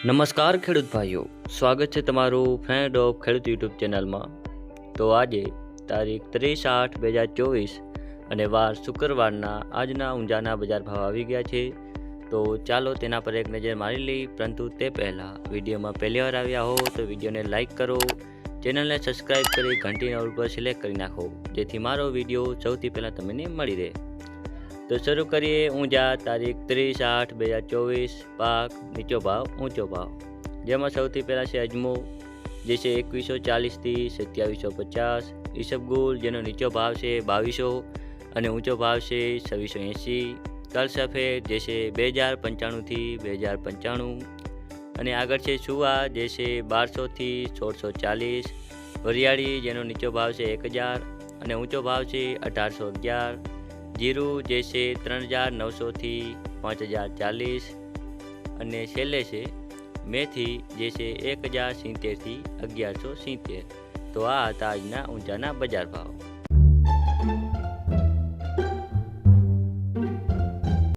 નમસ્કાર ખેડૂત ભાઈઓ, સ્વાગત છે તમારું ફ્રેન્ડ ઓફ ખેડૂત યુટ્યુબ ચેનલમાં. તો આજે તારીખ ત્રીસ આઠ બે હજાર ચોવીસ અને વાર શુક્રવારના આજના ઊંઝાના બજાર ભાવ આવી ગયા છે. તો ચાલો તેના પર એક નજર મારી લઈ, પરંતુ તે પહેલાં વિડીયોમાં પહેલી વાર આવ્યા હો તો વિડીયોને લાઇક કરો, ચેનલને સબસ્ક્રાઈબ કરી, ઘંટીના ઉપર સિલેક્ટ કરી નાખો, જેથી મારો વીડિયો સૌથી પહેલાં તમને મળી રહે. તો શરૂ કરીએ ઊંઝા તારીખ ત્રીસ આઠ બે હજાર ચોવીસ, પાક, નીચો ભાવ, ઊંચો ભાવ. જેમાં સૌથી પહેલાં છે અજમો, જે છે એકવીસો ચાલીસથી સત્યાવીસો પચાસ. ઈસબગુલ જેનો નીચો ભાવ છે બાવીસો અને ઊંચો ભાવ છે છવ્વીસો એંસી તલ સફેદ, જે છે બે હજાર પંચાણુંથી બે હજાર પંચાણું. અને આગળ છે સુવા, જે છે બારસોથી સોળસો ચાલીસ. વરિયાળી, જેનો નીચો ભાવ છે એક હજાર અને ઊંચો ભાવ છે અઢારસો અગિયાર. જીરું જે છે ત્રણ હજાર નવસોથી પાંચ હજાર ચાલીસ. અને છેલ્લે છે મેથી જે છે એક હજાર સિત્તેરથી અગિયારસો સિત્તેર. તો આ હતા આજના ઊંચાના બજાર ભાવ.